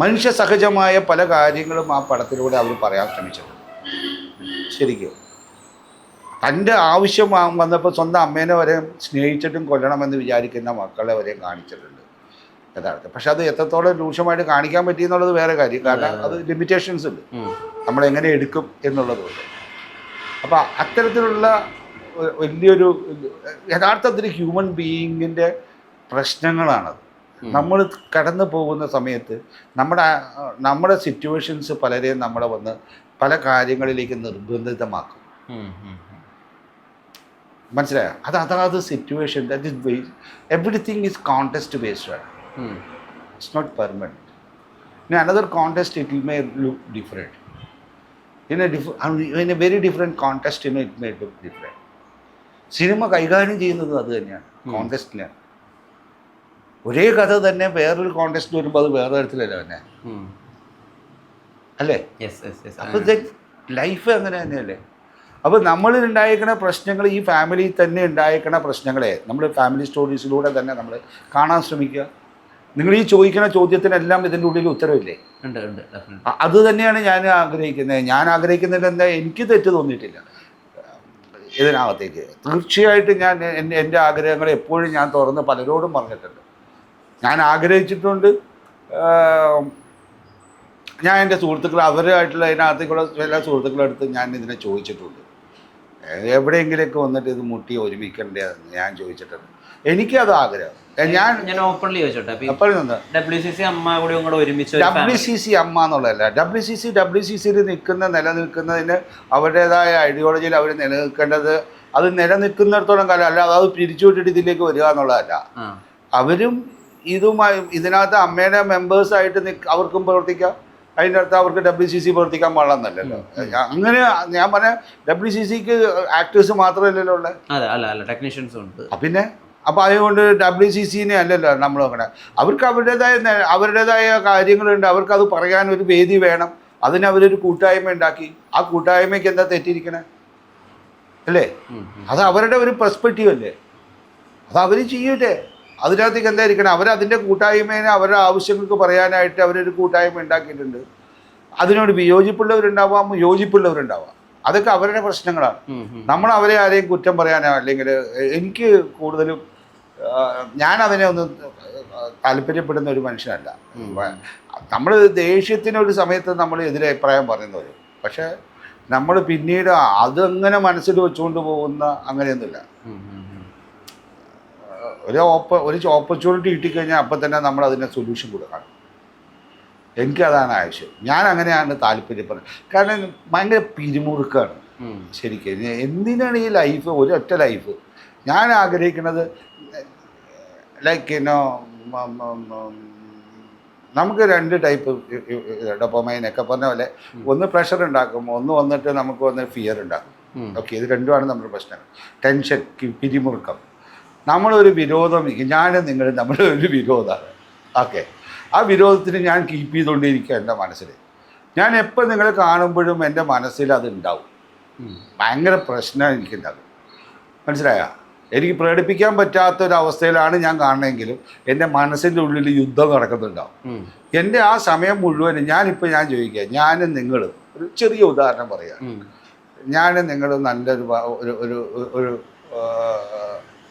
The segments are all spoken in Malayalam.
മനുഷ്യ സഹജമായ പല കാര്യങ്ങളും ആ പടത്തിലൂടെ അവർ പറയാൻ ശ്രമിച്ചത്. ശരിക്കും. തന്റെ ആവശ്യം വന്നപ്പോൾ സ്വന്തം അമ്മേനെ വരെ സ്നേഹിച്ചിട്ടും കൊല്ലണമെന്ന് വിചാരിക്കുന്ന മക്കളെ വരെ കാണിച്ചിട്ടുണ്ട്. യഥാർത്ഥം പക്ഷെ അത് എത്രത്തോളം രൂക്ഷമായിട്ട് കാണിക്കാൻ പറ്റി എന്നുള്ളത് വേറെ കാര്യം. കാരണം അത് ലിമിറ്റേഷൻസ് ഉണ്ട്. നമ്മൾ എങ്ങനെ എടുക്കും എന്നുള്ളതുകൊണ്ട് അപ്പോൾ അത്തരത്തിലുള്ള വലിയൊരു യഥാർത്ഥത്തിൽ ഹ്യൂമൻ ബീയിങ്ങിന്റെ പ്രശ്നങ്ങളാണത്. നമ്മൾ കടന്നു പോകുന്ന സമയത്ത് നമ്മുടെ നമ്മുടെ സിറ്റുവേഷൻസ് പലരെയും നമ്മളെ വന്ന് പല കാര്യങ്ങളിലേക്ക് നിർബന്ധിതമാക്കും. മനസ്സിലായോ? അത് അതാത് situation that is base everything is context based. It's not permanent in another context it may look different in a diff in a very different context it may look different cinema കൈകാര്യം ചെയ്യുന്നത് അത് തന്നെയാണ്. കോൺടെസ്റ്റിലാണ് ഒരേ കഥ തന്നെ വേറൊരു കോണ്ടസ്റ്റ് വരുമ്പോൾ അത് വേറെ തരത്തിലല്ല തന്നെ. അല്ലേ? അപ്പൊ. അപ്പോൾ ലൈഫ് അങ്ങനെ തന്നെയല്ലേ? അപ്പോൾ നമ്മളിൽ ഉണ്ടായിരിക്കുന്ന പ്രശ്നങ്ങൾ ഈ ഫാമിലി തന്നെ ഉണ്ടായിരിക്കുന്ന പ്രശ്നങ്ങളെ നമ്മൾ ഫാമിലി സ്റ്റോറീസിലൂടെ തന്നെ നമ്മൾ കാണാൻ ശ്രമിക്കുക. നിങ്ങൾ ഈ ചോദിക്കുന്ന ചോദ്യത്തിനെല്ലാം ഇതിന്റെ ഉള്ളിൽ ഉത്തരവില്ലേ? ഉണ്ട് ഉണ്ട്. അത് തന്നെയാണ് ഞാൻ ആഗ്രഹിക്കുന്നത് ഞാൻ ആഗ്രഹിക്കുന്നതിൽ എന്താ? എനിക്ക് തെറ്റ് തോന്നിയിട്ടില്ല. ഇതിനകത്തേക്ക്. തീർച്ചയായിട്ടും ഞാൻ എന്റെ ആഗ്രഹങ്ങൾ എപ്പോഴും ഞാൻ തുറന്ന് പലരോടും പറഞ്ഞിട്ടുണ്ട്. ഞാൻ ആഗ്രഹിച്ചിട്ടുണ്ട് ഞാൻ എന്റെ സുഹൃത്തുക്കൾ അവരുമായിട്ടുള്ള ഇതിനകത്തേക്കുള്ള എല്ലാ സുഹൃത്തുക്കളുടെ അടുത്ത് ഞാൻ ഇതിനെ ചോദിച്ചിട്ടുണ്ട്. എവിടെയെങ്കിലൊക്കെ വന്നിട്ട് ഇത് മുട്ടി ഒരുമിക്കണ്ടേ ഞാൻ ചോദിച്ചിട്ടുണ്ട്. എനിക്കത് ആഗ്രഹം. ഞാൻ ഞാൻ ഓപ്പൺലി ഡബ്ല്യു. സി സി അമ്മ എന്നുള്ളതല്ല. W C C W C സിയിൽ നിൽക്കുന്ന നിലനിൽക്കുന്നതിന് അവരുടേതായ ഐഡിയോളജിയിൽ അവർ നിലനിൽക്കേണ്ടത് അത് നിലനിൽക്കുന്നിടത്തോളം കാലം അല്ല അത് പിരിച്ചുവിട്ടിട്ട് ഇതിലേക്ക് വരിക എന്നുള്ളതല്ല. അവരും ഇതുമായി ഇതിനകത്ത് അമ്മയുടെ മെമ്പേഴ്സായിട്ട് നിൽക്ക അവർക്കും പ്രവർത്തിക്കാം. അതിന്റെ അടുത്ത് അവർക്ക് ഡബ്ല്യു സി സി പ്രവർത്തിക്കാൻ പാടില്ലെന്നല്ലല്ലോ. അങ്ങനെ ഞാൻ പറഞ്ഞ ഡബ്ല്യു സി സിക്ക് ആക്ടേഴ്സ് മാത്രമല്ലല്ലോ ഉള്ളത് ടെക്നീഷ്യൻസ് ഉണ്ട്. പിന്നെ? അപ്പോൾ അതുകൊണ്ട് ഡബ്ല്യു സി സിനെ അല്ലല്ലോ നമ്മൾ നോക്കണേ. അവർക്ക് അവരുടേതായ അവരുടേതായ കാര്യങ്ങളുണ്ട്. അവർക്ക് അത് പറയാൻ ഒരു വേദി വേണം. അതിന് അവരൊരു കൂട്ടായ്മ ഉണ്ടാക്കി. ആ കൂട്ടായ്മയ്ക്ക് എന്താ തെറ്റിയിരിക്കണേ? അല്ലേ. അത് അവരുടെ ഒരു പെർസ്പെക്റ്റീവ് അല്ലേ? അത് അവർ ചെയ്യട്ടെ അതിനകത്തേക്ക് എന്തായിരിക്കണം അവരതിന്റെ കൂട്ടായ്മേനെ അവരുടെ ആവശ്യങ്ങൾക്ക് പറയാനായിട്ട് അവരൊരു കൂട്ടായ്മ ഉണ്ടാക്കിയിട്ടുണ്ട്. അതിനോട് വിയോജിപ്പുള്ളവരുണ്ടാവാം യോജിപ്പുള്ളവരുണ്ടാവാം. അതൊക്കെ അവരുടെ പ്രശ്നങ്ങളാണ്. നമ്മൾ അവരെ ആരെയും കുറ്റം പറയാനോ അല്ലെങ്കിൽ എനിക്ക് കൂടുതലും ഞാൻ അതിനെ ഒന്ന് താല്പര്യപ്പെടുന്ന ഒരു മനുഷ്യനല്ല. നമ്മൾ ദേഷ്യത്തിനൊരു സമയത്ത് നമ്മൾ എതിരെ അഭിപ്രായം പറയുന്നവർ പക്ഷേ നമ്മൾ പിന്നീട് അതങ്ങനെ മനസ്സിൽ വെച്ചുകൊണ്ട് പോകുന്ന അങ്ങനെയൊന്നുമില്ല. ഒരു ഓപ്പ ഒരു ഓപ്പർച്യൂണിറ്റി കിട്ടിക്കഴിഞ്ഞാൽ അപ്പം തന്നെ നമ്മൾ അതിന് സൊല്യൂഷൻ കൊടുക്കണം. എനിക്കതാണ് ആവശ്യം. ഞാൻ അങ്ങനെയാണ് താല്പര്യപ്പെടുന്നത് കാരണം ഭയങ്കര പിരിമുറുക്കാണ്. ശരിക്കും എന്തിനാണ് ഈ ലൈഫ് ഒരൊറ്റ ലൈഫ് ഞാൻ ആഗ്രഹിക്കുന്നത് ലൈക്ക് എന്നോ നമുക്ക് രണ്ട് ടൈപ്പ് ഡൊപ്പമൈനൊക്കെ പറഞ്ഞ പോലെ ഒന്ന് പ്രഷർ ഉണ്ടാക്കും ഒന്ന് വന്നിട്ട് നമുക്ക് വന്ന് ഫിയർ ഉണ്ടാക്കും. ഓക്കെ ഇത് രണ്ടുമാണ് നമ്മുടെ പ്രശ്നങ്ങൾ. ടെൻഷൻ പിരിമുറുക്കം. നമ്മളൊരു വിരോധം ഞാനും നിങ്ങളും നമ്മുടെ ഒരു വിരോധമാണ് ഓക്കെ. ആ വിരോധത്തിന് ഞാൻ കീപ്പ് ചെയ്തുകൊണ്ടിരിക്കുക എന്റെ മനസ്സിൽ ഞാൻ എപ്പോൾ നിങ്ങളെ കാണുമ്പോഴും എന്റെ മനസ്സിൽ അത് ഉണ്ടാവും. ഭയങ്കര പ്രശ്നം എനിക്കുണ്ടാകും മനസ്സിലായ? എനിക്ക് പ്രകടിപ്പിക്കാൻ പറ്റാത്ത ഒരു അവസ്ഥയിലാണ് ഞാൻ കാണണമെങ്കിലും എന്റെ മനസ്സിന്റെ ഉള്ളിൽ യുദ്ധം നടക്കുന്നുണ്ടാവും. എന്റെ ആ സമയം മുഴുവനും ഞാനിപ്പോൾ ഞാൻ ചോദിക്കുക ഞാനും നിങ്ങളും ഒരു ചെറിയ ഉദാഹരണം പറയാം. ഞാൻ ഞാനും നിങ്ങളും നല്ലൊരു ഒരു ഒരു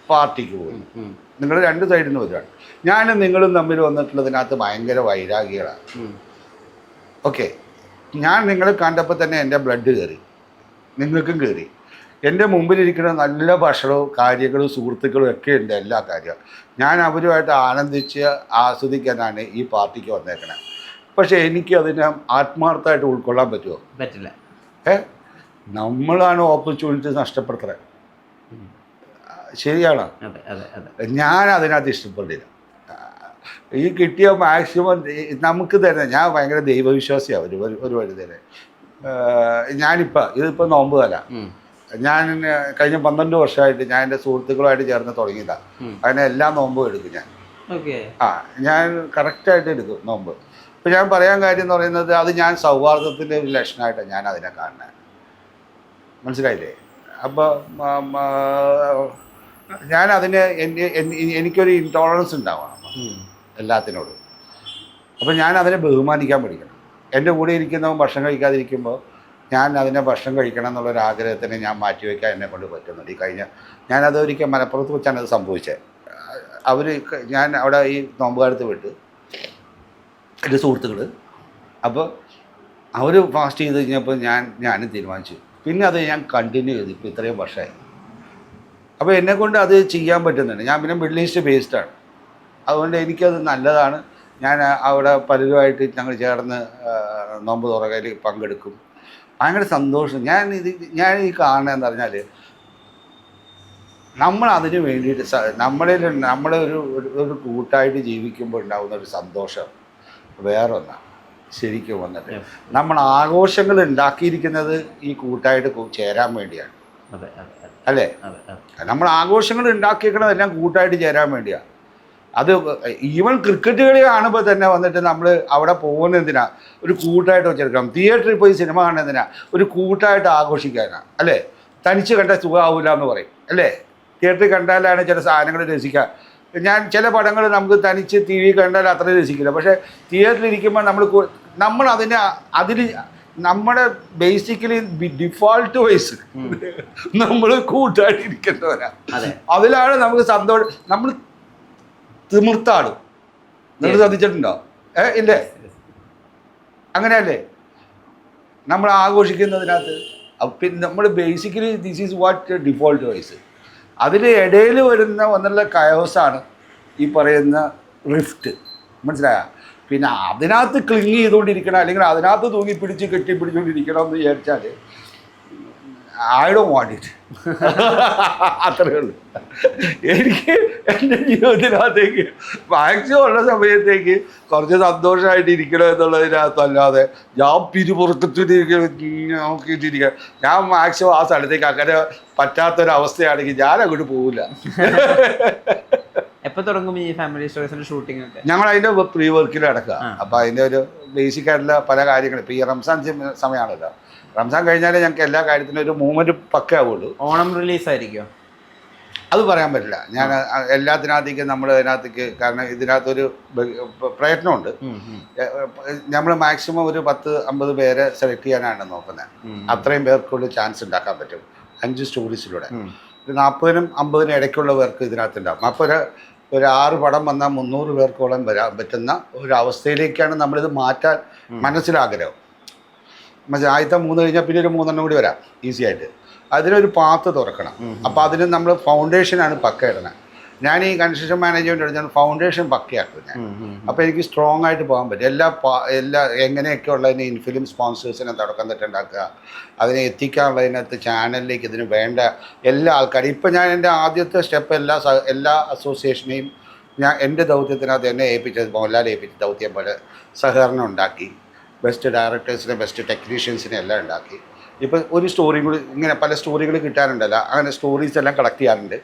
പാർട്ടിക്ക് പോയി. നിങ്ങൾ രണ്ട് സൈഡിൽ നിന്ന് വരുവാണ് ഞാനും നിങ്ങളും തമ്മിൽ വന്നിട്ടുള്ളതിനകത്ത് ഭയങ്കര വൈരാഗികളാണ്. ഓക്കെ. ഞാൻ നിങ്ങളെ കണ്ടപ്പോൾ തന്നെ എന്റെ ബ്ലഡ് കയറി നിങ്ങൾക്കും കയറി എന്റെ മുമ്പിലിരിക്കുന്ന നല്ല ഭക്ഷണവും കാര്യങ്ങളും സുഹൃത്തുക്കളും ഒക്കെ ഉണ്ട് എല്ലാ കാര്യവും. ഞാൻ അവരുമായിട്ട് ആനന്ദിച്ച് ആസ്വദിക്കാനാണ് ഈ പാർട്ടിക്ക് വന്നേക്കണേ. പക്ഷേ എനിക്ക് അതിനെ ആത്മാർത്ഥമായിട്ട് ഉൾക്കൊള്ളാൻ പറ്റുമോ? പറ്റില്ല. ഏ? നമ്മളാണ് ഓപ്പർച്യൂണിറ്റി നഷ്ടപ്പെടുത്തുന്നത് ശരിയാണ്? ഞാൻ അതിനകത്ത് ഇഷ്ടപ്പെട്ടില്ല ഈ കിട്ടിയ മാക്സിമം നമുക്ക് തന്നെ ഞാൻ ഭയങ്കര ദൈവവിശ്വാസിയാണ് ഒരു ഒരു- വഴി തന്നെ. ഞാനിപ്പോൾ ഇതിപ്പോൾ നോമ്പ് കാല. ഞാൻ കഴിഞ്ഞ പന്ത്രണ്ട് വർഷമായിട്ട് ഞാൻ എന്റെ സുഹൃത്തുക്കളുമായിട്ട് ചേർന്ന് തുടങ്ങിയതാണ് അങ്ങനെ എല്ലാ നോമ്പും എടുക്കും ഞാൻ. ആ ഞാൻ കറക്റ്റായിട്ട് എടുക്കും നോമ്പ്. ഇപ്പം ഞാൻ പറയാൻ കാര്യം എന്ന് പറയുന്നത് അത് ഞാൻ സൗഹാർദ്ദത്തിന്റെ ഒരു ലക്ഷണമായിട്ടാണ് ഞാൻ അതിനെ കാണുന്നത്. മനസ്സിലായില്ലേ? അപ്പോൾ ഞാൻ അതിന് എനിക്കൊരു ഇൻടോളറൻസ് ഉണ്ടാവണം. എല്ലാത്തിനോടും. അപ്പോൾ ഞാൻ അതിനെ ബഹുമാനിക്കാൻ പഠിക്കണം. എന്റെ കൂടെ ഇരിക്കുന്നവൻ ഭക്ഷണം കഴിക്കാതിരിക്കുമ്പോൾ ഞാൻ അതിനെ ഭക്ഷണം കഴിക്കണം എന്നുള്ളൊരു ആഗ്രഹത്തിന് ഞാൻ മാറ്റിവെക്കാൻ എന്നെ കൊണ്ട് പറ്റുന്നുണ്ട്. ഈ കഴിഞ്ഞ ഞാനത് ഒരിക്കൽ മലപ്പുറത്ത് വെച്ചാണ് അത് സംഭവിച്ചത് അവർ ഞാൻ അവിടെ ഈ നോമ്പുകാലത്ത് വിട്ട് എന്റെ സുഹൃത്തുക്കൾ അപ്പോൾ അവർ ഫാസ്റ്റ് ചെയ്ത് കഴിഞ്ഞപ്പോൾ ഞാൻ ഞാനും തീരുമാനിച്ചു. പിന്നെ അത് ഞാൻ കണ്ടിന്യൂ ചെയ്തു. ഇപ്പോൾ ഇത്രയും വർഷമായി അപ്പോൾ എന്നെ കൊണ്ട് അത് ചെയ്യാൻ പറ്റുന്നുണ്ട് ഞാൻ പിന്നെ മിഡിൽ ഈസ്റ്റ് ബേസ്ഡാണ് അതുകൊണ്ട് എനിക്കത് നല്ലതാണ്. ഞാൻ അവിടെ പലരുമായിട്ട് ഞങ്ങൾ ചേർന്ന് നോമ്പ് തുറകയിൽ പങ്കെടുക്കും. ഭയങ്കര സന്തോഷം. ഞാൻ ഇത് ഞാൻ ഈ കാണുന്നതെന്ന് പറഞ്ഞാൽ നമ്മൾ അതിന് വേണ്ടിയിട്ട് നമ്മളിൽ നമ്മളെ ഒരു ഒരു- കൂട്ടായിട്ട് ജീവിക്കുമ്പോൾ ഉണ്ടാകുന്ന ഒരു സന്തോഷം വേറൊന്നാണ് ശരിക്കും വന്നിട്ട് നമ്മൾ ആഘോഷങ്ങൾ ഉണ്ടാക്കിയിരിക്കുന്നത് ഈ കൂട്ടായിട്ട് ചേരാൻ വേണ്ടിയാണ്. അല്ലേ? നമ്മൾ ആഘോഷങ്ങൾ ഉണ്ടാക്കിയിരിക്കണതെല്ലാം കൂട്ടായിട്ട് ചേരാൻ വേണ്ടിയാ. അത് ഈവൻ ക്രിക്കറ്റ് കളി കാണുമ്പോൾ തന്നെ വന്നിട്ട് നമ്മൾ അവിടെ പോകുന്ന എന്തിനാ? ഒരു കൂട്ടായിട്ട് വെച്ചെടുക്കണം. തിയേറ്ററിൽ പോയി സിനിമ കാണുന്നതിനാ? ഒരു കൂട്ടായിട്ട് ആഘോഷിക്കാനാണ് അല്ലേ? തനിച്ച് കണ്ട സുഖമാവില്ല എന്ന് പറയും. അല്ലേ? തിയേറ്ററിൽ കണ്ടാലാണ് ചില സാധനങ്ങൾ രസിക്കുക ഞാൻ ചില പടങ്ങൾ നമുക്ക് തനിച്ച് ടി വി കണ്ടാൽ അത്ര രസിക്കില്ല. പക്ഷേ തിയേറ്ററിൽ ഇരിക്കുമ്പോൾ നമ്മൾ നമ്മൾ അതിനെ അതിൽ നമ്മുടെ ബേസിക്കലി ഡിഫോൾട്ട് വൈസ് നമ്മൾ കൂട്ടായിട്ട് ഇരിക്കേണ്ടവരാ അതിലാണ് നമുക്ക് സന്തോഷം നമ്മൾ തിമിർത്താടും. നിങ്ങൾ ശ്രദ്ധിച്ചിട്ടുണ്ടോ? ഏ ഇല്ലേ? അങ്ങനെയല്ലേ? നമ്മൾ ആഘോഷിക്കുന്നതിനകത്ത് പിന്നെ നമ്മൾ basically this is what default wise അതിന് ഇടയിൽ വരുന്ന ഒന്നുള്ള കയോസാണ് ഈ പറയുന്ന റിഫ്റ്റ് മനസ്സിലായ? പിന്നെ അതിനകത്ത് ക്ലിങ് ചെയ്തുകൊണ്ടിരിക്കണം അല്ലെങ്കിൽ അതിനകത്ത് തൂങ്ങി പിടിച്ച് കെട്ടിപ്പിടിച്ചുകൊണ്ടിരിക്കണം എന്ന് വിചാരിച്ചാൽ ഐ ഡോ വാണ്ട് ഇറ്റ് അത്രേ ഉള്ളൂ. എനിക്ക് എന്റെ ജീവിതത്തിനകത്തേക്ക് മാക്സിമം ഉള്ള സമയത്തേക്ക് കുറച്ച് സന്തോഷമായിട്ട് ഇരിക്കണം എന്നുള്ളതിനകത്തല്ലാതെ ഞാൻ നോക്കിയിട്ടിരിക്കുക ഞാൻ മാക്സിമം ആ സ്ഥലത്തേക്ക് അങ്ങനെ പറ്റാത്തൊരവസ്ഥയാണെങ്കിൽ ഞാൻ അങ്ങോട്ട് പോകില്ല എപ്പോ തുടങ്ങും ഈ ഫാമിലി സ്റ്റോറീസിന്റെ ഷൂട്ടിംഗ് ഒക്കെ? ഞങ്ങൾ അതിന്റെ പ്രീ വർക്കിൽ അടക്കുക അപ്പൊ അതിന്റെ ഒരു ബേസിക് ആയിട്ടുള്ള പല കാര്യങ്ങളും. ഇപ്പൊ ഈ റംസാൻ സമ- സമയമാണല്ലോ റംസാൻ കഴിഞ്ഞാലേ ഞങ്ങൾക്ക് എല്ലാ കാര്യത്തിനും ഒരു മൂവ്മെന്റ് പക്കയാവുള്ളൂ ഓണം റിലീസ് ആയിരിക്കും അത് പറയാൻ പറ്റില്ല. ഞാൻ എല്ലാത്തിനകത്തേക്ക് നമ്മൾ അതിനകത്തേക്ക് കാരണം ഇതിനകത്തൊരു പ്രയത്നമുണ്ട്. നമ്മൾ മാക്സിമം ഒരു പത്ത് അമ്പത് പേരെ സെലക്ട് ചെയ്യാനാണ് നോക്കുന്നത് അത്രയും പേർക്കുള്ള ചാൻസ് ഉണ്ടാക്കാൻ പറ്റും. അഞ്ച് സ്റ്റോറീസിലൂടെ ഒരു നാൽപ്പതിനും അമ്പതിനും ഇടയ്ക്കുള്ള പേർക്ക് ഇതിനകത്തുണ്ടാകും അപ്പോൾ ഒരു ആറ് പടം വന്നാൽ മുന്നൂറ് പേർക്കോളം വരാൻ പറ്റുന്ന ഒരു അവസ്ഥയിലേക്കാണ് നമ്മളിത് മാറ്റാൻ മനസ്സിലാഗ്രഹം. മനസ്സിലായി ആദ്യത്തെ മൂന്ന് കഴിഞ്ഞാൽ പിന്നെ ഒരു മൂന്നെണ്ണം കൂടി വരാം ഈസി ആയിട്ട്. അതിനൊരു പാത്ത് തുറക്കണം. അപ്പോൾ അതിന് നമ്മൾ ഫൗണ്ടേഷനാണ് പക്ക ഇടണം ഞാൻ ഈ കൺസ്ട്രക്ഷൻ മാനേജ്മെന്റ് എടുത്താൽ ഫൗണ്ടേഷൻ പക്കയാക്കും ഞാൻ. അപ്പോൾ എനിക്ക് സ്ട്രോങ് ആയിട്ട് പോകാൻ പറ്റും. എല്ലാ എല്ലാ എങ്ങനെയൊക്കെ ഉള്ളതിന് ഇൻഫിലിം സ്പോൺസേഴ്സിനെ തുടക്കം തെറ്റുണ്ടാക്കുക അതിനെ എത്തിക്കാനുള്ളതിനകത്ത് ചാനലിലേക്ക് ഇതിന് വേണ്ട എല്ലാ ആൾക്കാരും. ഇപ്പം ഞാൻ എന്റെ ആദ്യത്തെ സ്റ്റെപ്പ് എല്ലാ എല്ലാ അസോസിയേഷനെയും ഞാൻ എന്റെ ദൗത്യത്തിനകത്ത് എന്നെ ഏൽപ്പിച്ചത് മോഹൻലാൽ ഏൽപ്പിച്ച ദൗത്യം പോലെ സഹകരണം ഉണ്ടാക്കി. ബെസ്റ്റ് ഡയറക്ടേഴ്സിനെ ബെസ്റ്റ് ടെക്നീഷ്യൻസിനെ എല്ലാം ഉണ്ടാക്കി. ഇപ്പം ഒരു സ്റ്റോറിയും കൂടി ഇങ്ങനെ പല സ്റ്റോറികൾ കിട്ടാനുണ്ടല്ലോ അങ്ങനെ സ്റ്റോറീസ് എല്ലാം കളക്ട് ചെയ്യാറുണ്ട്.